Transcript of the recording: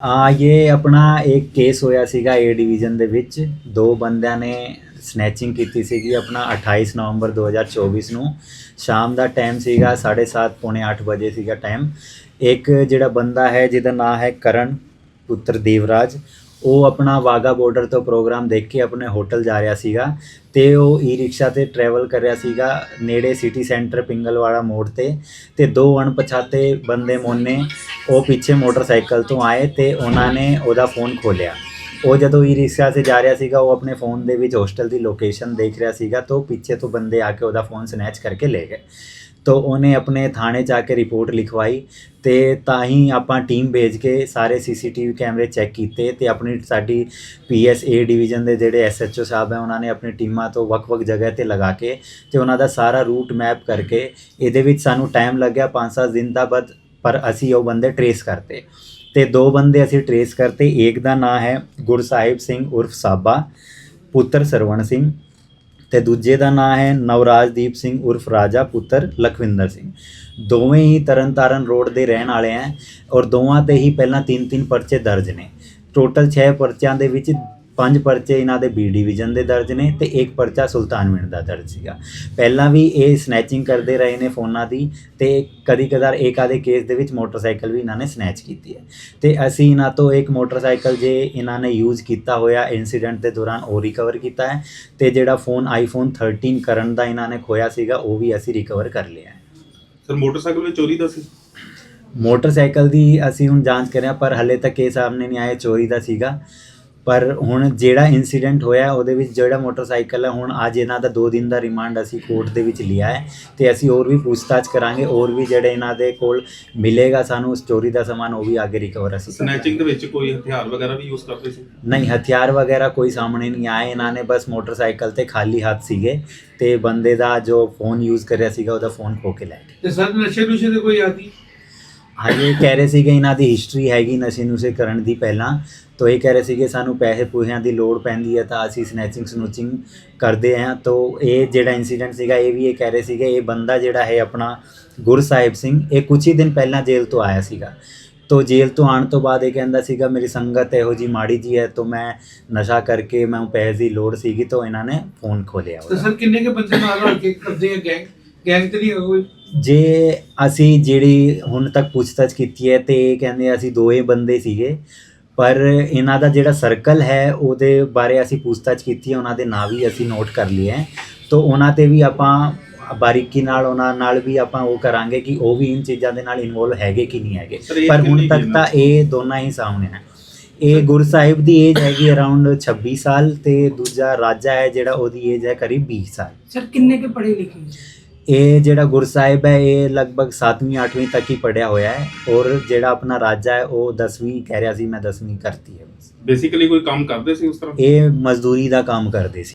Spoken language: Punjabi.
ਆ ਇਹ ਆਪਣਾ ਇੱਕ ਕੇਸ ਹੋਇਆ ਸੀਗਾ ਏ ਡਿਵੀਜ਼ਨ ਦੇ ਵਿੱਚ। ਦੋ ਬੰਦਿਆਂ ਨੇ ਸਨੈਚਿੰਗ ਕੀਤੀ ਸੀਗੀ ਆਪਣਾ 28 ਨਵੰਬਰ 2024 ਨੂੰ। ਸ਼ਾਮ ਦਾ ਟਾਈਮ ਸੀਗਾ 7:30 ਪੌਣੇ 8 ਵਜੇ ਸੀਗਾ ਟਾਈਮ ਇੱਕ ਜਿਹੜਾ ਬੰਦਾ ਹੈ, ਜਿਹਦਾ ਨਾਮ ਹੈ ਕਰਨ, ਪੁੱਤਰ ਦੇਵਰਾਜ। ਉਹ ਆਪਣਾ ਵਾਗਾ ਬਾਰਡਰ ਤੋਂ ਪ੍ਰੋਗਰਾਮ ਦੇਖ ਕੇ ਆਪਣੇ ਹੋਟਲ ਜਾ ਰਿਹਾ ਸੀਗਾ ਤੇ ਉਹ ਈ ਰਿਕਸ਼ਾ ਤੇ ਟਰੈਵਲ ਕਰ ਰਿਹਾ ਸੀਗਾ ਨੇੜੇ ਸਿਟੀ ਸੈਂਟਰ ਪਿੰਗਲਵਾੜਾ ਮੋੜ ਤੇ ਤੇ ਦੋ ਅਣਪਛਾਤੇ ਬੰਦੇ ਮੋਨੇ ਉਹ ਪਿੱਛੇ ਮੋਟਰਸਾਈਕਲ ਤੋਂ ਆਏ ਤੇ ਉਹਨਾਂ ਨੇ ਉਹਦਾ ਫੋਨ ਖੋਲਿਆ ਉਹ ਜਦੋਂ ਈ ਰਿਕਸ਼ਾ ਤੇ ਜਾ ਰਿਹਾ ਸੀਗਾ, ਉਹ ਆਪਣੇ ਫੋਨ ਦੇ ਵਿੱਚ ਹੋਸਟਲ ਦੀ ਲੋਕੇਸ਼ਨ ਦੇਖ ਰਿਹਾ ਸੀਗਾ, ਤਾਂ ਪਿੱਛੇ ਤੋਂ ਬੰਦੇ ਆ ਕੇ ਉਹਦਾ ਫੋਨ ਸਨੈਚ ਕਰਕੇ ਲੈ ਗਏ। ਤੋ ਉਹਨੇ ਆਪਣੇ ਥਾਣੇ ਜਾ ਕੇ ਰਿਪੋਰਟ ਲਿਖਵਾਈ ਤੇ ਤਾਂ ਹੀ ਆਪਾਂ ਟੀਮ ਭੇਜ ਕੇ ਸਾਰੇ ਸੀਸੀਟੀਵੀ ਕੈਮਰੇ ਚੈੱਕ ਕੀਤੇ ਤੇ ਆਪਣੀ ਸਾਡੀ ਪੀਐਸਏ ਡਿਵੀਜ਼ਨ ਦੇ ਜਿਹੜੇ ਐਸਐਚਓ ਸਾਹਿਬ ਹੈ, ਉਹਨਾਂ ਨੇ ਆਪਣੀ ਟੀਮਾਂ ਤੋਂ ਵੱਖ-ਵੱਖ ਜਗ੍ਹਾ ਤੇ ਲਗਾ ਕੇ ਤੇ ਉਹਨਾਂ ਦਾ ਸਾਰਾ ਰੂਟ ਮੈਪ ਕਰਕੇ ਇਹਦੇ ਵਿੱਚ ਸਾਨੂੰ ਟਾਈਮ ਲੱਗਿਆ 5-7 ਦਿਨ ਦਾ ਬਾਅਦ, ਪਰ ਅਸੀਂ ਉਹ ਬੰਦੇ ਟਰੇਸ ਕਰਤੇ। ਤੇ ਦੋ ਬੰਦੇ ਅਸੀਂ ਟਰੇਸ ਕਰਤੇ, ਇੱਕ ਦਾ ਨਾਂ ਹੈ ਗੁਰਸਾਹਿਬ ਸਿੰਘ ਉਰਫ ਸਾਬਾ, ਪੁੱਤਰ ਸਰਵਣ ਸਿੰਘ ਤੇ ਦੂਜੇ ਦਾ ਨਾਂ ਹੈ ਨਵਰਾਜਦੀਪ ਸਿੰਘ ਉਰਫ ਰਾਜਾ, ਪੁੱਤਰ ਲਖਵਿੰਦਰ ਸਿੰਘ। ਦੋਵੇਂ ਹੀ ਤਰਨਤਾਰਨ ਰੋਡ ਦੇ ਰਹਿਣ ਵਾਲੇ ਹੈ ਔਰ ਦੋਵਾਂ ਤੇ ਹੀ ਪਹਿਲਾਂ ਤਿੰਨ ਤਿੰਨ ਪਰਚੇ ਦਰਜ ਨੇ। ਟੋਟਲ 6 ਪਰਚਿਆਂ ਦੇ ਵਿੱਚ ਪੰਜ ਪਰਚੇ ਇਹਨਾਂ ਦੇ ਬੀ ਡਿਵੀਜ਼ਨ ਦੇ ਦਰਜ ਨੇ ਤੇ ਇੱਕ ਪਰਚਾ ਸੁਲਤਾਨਵਿੰਡ ਦਾ ਦਰਜ ਸੀਗਾ। ਪਹਿਲਾਂ ਵੀ ਇਹ ਸਨੈਚਿੰਗ ਕਰਦੇ ਰਹੇ ਨੇ ਫੋਨਾਂ ਦੀ ਤੇ ਕਦੀ ਕਦਾਰ ਇੱਕ ਆਦੇ ਕੇਸ ਦੇ ਵਿੱਚ ਮੋਟਰਸਾਈਕਲ ਵੀ ਇਹਨਾਂ ਨੇ ਸਨੈਚ ਕੀਤੀ ਹੈ। ਤੇ ਅਸੀਂ ਇਹਨਾਂ ਤੋਂ ਇੱਕ ਮੋਟਰਸਾਈਕਲ ਜੇ ਇਹਨਾਂ ਨੇ ਯੂਜ਼ ਕੀਤਾ ਹੋਇਆ ਇਨਸੀਡੈਂਟ ਦੇ ਦੌਰਾਨ ਉਹ ਰਿਕਵਰ ਕੀਤਾ ਹੈ ਤੇ ਜਿਹੜਾ ਫੋਨ ਆਈਫੋਨ 13 ਕਰਨ ਦਾ ਇਹਨਾਂ ਨੇ ਖੋਇਆ ਸੀਗਾ ਉਹ ਵੀ ਅਸੀਂ ਰਿਕਵਰ ਕਰ ਲਿਆ ਹੈ। ਸਰ ਮੋਟਰਸਾਈਕਲ ਵਿੱਚ ਚੋਰੀ ਦਾ ਸੀ? ਮੋਟਰਸਾਈਕਲ ਦੀ ਅਸੀਂ ਹੁਣ ਜਾਂਚ ਕਰ ਰਹੇ ਹਾਂ ਪਰ ਹਲੇ ਤੱਕ ਇਹ ਸਾਹਮਣੇ ਨਹੀਂ ਆਇਆ ਚੋਰੀ ਦਾ ਸੀਗਾ। ਪਰ ਹੁਣ ਜਿਹੜਾ ਇਨਸੀਡੈਂਟ ਹੋਇਆ ਉਹਦੇ ਵਿੱਚ ਜਿਹੜਾ ਮੋਟਰਸਾਈਕਲ ਹੈ ਹੁਣ ਅੱਜ ਇਹਨਾਂ ਦਾ 2 ਦਿਨ ਦਾ ਰਿਮਾਂਡ ਅਸੀਂ ਕੋਰਟ ਦੇ ਵਿੱਚ ਲਿਆ ਹੈ ਤੇ ਅਸੀਂ ਹੋਰ ਵੀ ਪੁੱਛਤਾਛ ਕਰਾਂਗੇ ਹੋਰ ਵੀ ਜਿਹੜੇ ਇਹਨਾਂ ਦੇ ਕੋਲ ਮਿਲੇਗਾ ਸਾਨੂੰ ਉਸ ਚੋਰੀ ਦਾ ਸਮਾਨ ਉਹ ਵੀ ਅੱਗੇ ਰਿਕਵਰ ਅਸੀਂ। ਸਨੈਚਿੰਗ ਦੇ ਵਿੱਚ ਕੋਈ ਹਥਿਆਰ ਵਗੈਰਾ ਵੀ ਯੂਜ਼ ਕਰਦੇ ਸੀ? ਨਹੀਂ ਹਥਿਆਰ ਵਗੈਰਾ ਕੋਈ ਸਾਹਮਣੇ ਨਹੀਂ ਆਏ ਇਹਨਾਂ ਨੇ ਬਸ ਮੋਟਰਸਾਈਕਲ ਤੇ ਖਾਲੀ ਹੱਥ ਸੀਗੇ ਤੇ ਬੰਦੇ ਦਾ ਜੋ ਫੋਨ ਯੂਜ਼ ਕਰ ਰਿਹਾ ਸੀਗਾ ਉਹਦਾ ਫੋਨ ਖੋ ਕੇ ਲੈ ਗਏ। ਤੇ ਸਰ ਨਸ਼ੇ ਨੁਸ਼ੇ ਦੇ ਕੋਈ ਆਦੀ? ਹਾਂਜੀ ਕਹਿ ਰਹੇ ਸੀਗੇ ਇਹਨਾਂ ਦੀ ਹਿਸਟਰੀ ਹੈਗੀ ਨਸ਼ੇ ਨੁਸ਼ੇ ਕਰਨ ਦੀ ਪਹਿਲਾਂ। ਤੋਂ ਇਹ ਕਹਿ ਰਹੇ ਸੀਗੇ ਸਾਨੂੰ ਪੈਸੇ ਪੂਸਿਆਂ ਦੀ ਲੋੜ ਪੈਂਦੀ ਹੈ ਤਾਂ ਅਸੀਂ ਸਨੈਚਿੰਗ ਸਨੂਚਿੰਗ ਕਰਦੇ ਹਾਂ। ਤੋਂ ਇਹ ਜਿਹੜਾ ਇਨਸੀਡੈਂਟ ਸੀਗਾ ਇਹ ਵੀ ਇਹ ਕਹਿ ਰਹੇ ਸੀਗੇ ਇਹ ਬੰਦਾ ਜਿਹੜਾ ਹੈ ਆਪਣਾ ਗੁਰਸਾਹਿਬ ਸਿੰਘ ਇਹ ਕੁਝ ਹੀ ਦਿਨ ਪਹਿਲਾਂ ਜੇਲ੍ਹ ਤੋਂ ਆਇਆ ਸੀਗਾ। ਤੋਂ ਜੇਲ੍ਹ ਤੋਂ ਆਉਣ ਤੋਂ ਬਾਅਦ ਇਹ ਕਹਿੰਦਾ ਸੀਗਾ ਮੇਰੀ ਸੰਗਤ ਇਹੋ ਜੀ ਮਾੜੀ ਜੀ ਹੈ ਤੋਂ ਮੈਂ ਨਸ਼ਾ ਕਰਕੇ ਮੈਨੂੰ ਪੈਸੇ ਦੀ ਲੋੜ ਸੀਗੀ ਤੋਂ ਇਹਨਾਂ ਨੇ ਫੋਨ ਖੋਲਿਆ ਤੇ ਉਹਦਾ। ਸਰ ਕਿੰਨੇ ਕੇ ਬੰਦੇ ਨਾਲ ਰਲ ਕੇ ਕਰਦੇ ਆ ਗੈਂਗ ਗੈਂਗ ਤੇ ਨਹੀਂ ਹੈਗਾ ਕੋਈ? ਜੇ ਅਸੀਂ ਜਿਹੜੀ ਹੁਣ ਤੱਕ ਪੁੱਛਤਾਛ ਕੀਤੀ ਹੈ ਤੇ ਇਹ ਕਹਿੰਦੇ ਅਸੀਂ ਦੋਏ ਬੰਦੇ ਸੀਗੇ ਪਰ ਇਹਨਾਂ ਦਾ ਜਿਹੜਾ ਸਰਕਲ ਹੈ ਉਹਦੇ ਬਾਰੇ ਅਸੀਂ ਪੁੱਛਤਾਛ ਕੀਤੀ ਹੈ ਉਹਨਾਂ ਦੇ ਨਾਂ ਵੀ ਅਸੀਂ ਨੋਟ ਕਰ ਲਏ ਹੈ। ਤੋਂ ਉਹਨਾਂ ਤੇ ਵੀ ਆਪਾਂ ਬਾਰੀਕੀ ਨਾਲ ਉਹਨਾਂ ਨਾਲ ਵੀ ਆਪਾਂ ਉਹ ਕਰਾਂਗੇ ਕਿ ਉਹ ਵੀ ਇਨ ਚੀਜ਼ਾਂ ਦੇ ਨਾਲ ਇਨਵੋਲਵ ਹੈਗੇ ਕਿ ਨਹੀਂ ਹੈਗੇ। ਪਰ ਹੁਣ ਤੱਕ ਤਾਂ ਇਹ ਦੋਨਾਂ ਹੀ ਸਾਹਮਣੇ ਹੈ ਇਹ ਗੁਰਸਾਹਿਬ ਦੀ ਏਜ ਹੈਗੀ ਅਰਾਊਂਡ 26 ਸਾਲ ਤੇ ਦੂਜਾ ਰਾਜਾ ਹੈ ਜਿਹੜਾ ਉਹਦੀ ਏਜ ਹੈ ਕਰੀਬ 20 ਸਾਲ। ਸਰ ਕਿੰਨੇ ਕੇ ਪੜ੍ਹੇ ਲਿਖੇ? ਇਹ ਜਿਹੜਾ ਗੁਰਸਾਹਿਬ ਹੈ ਇਹ ਲਗਭਗ 7ਵੀਂ 8ਵੀਂ ਤੱਕ ਹੀ ਪੜਿਆ ਹੋਇਆ ਹੈ ਔਰ ਜਿਹੜਾ ਆਪਣਾ ਰਾਜਾ ਹੈ ਉਹ 10ਵੀਂ ਕਹਿ ਰਿਹਾ ਸੀ ਮੈਂ 10ਵੀਂ ਕਰਤੀ ਹੈ ਬਸ। ਬੇਸਿਕਲੀ ਕੋਈ ਕੰਮ ਕਰਦੇ ਸੀ ਉਸ ਤਰ੍ਹਾਂ? ਇਹ ਮਜ਼ਦੂਰੀ ਦਾ ਕੰਮ ਕਰਦੇ ਸੀ।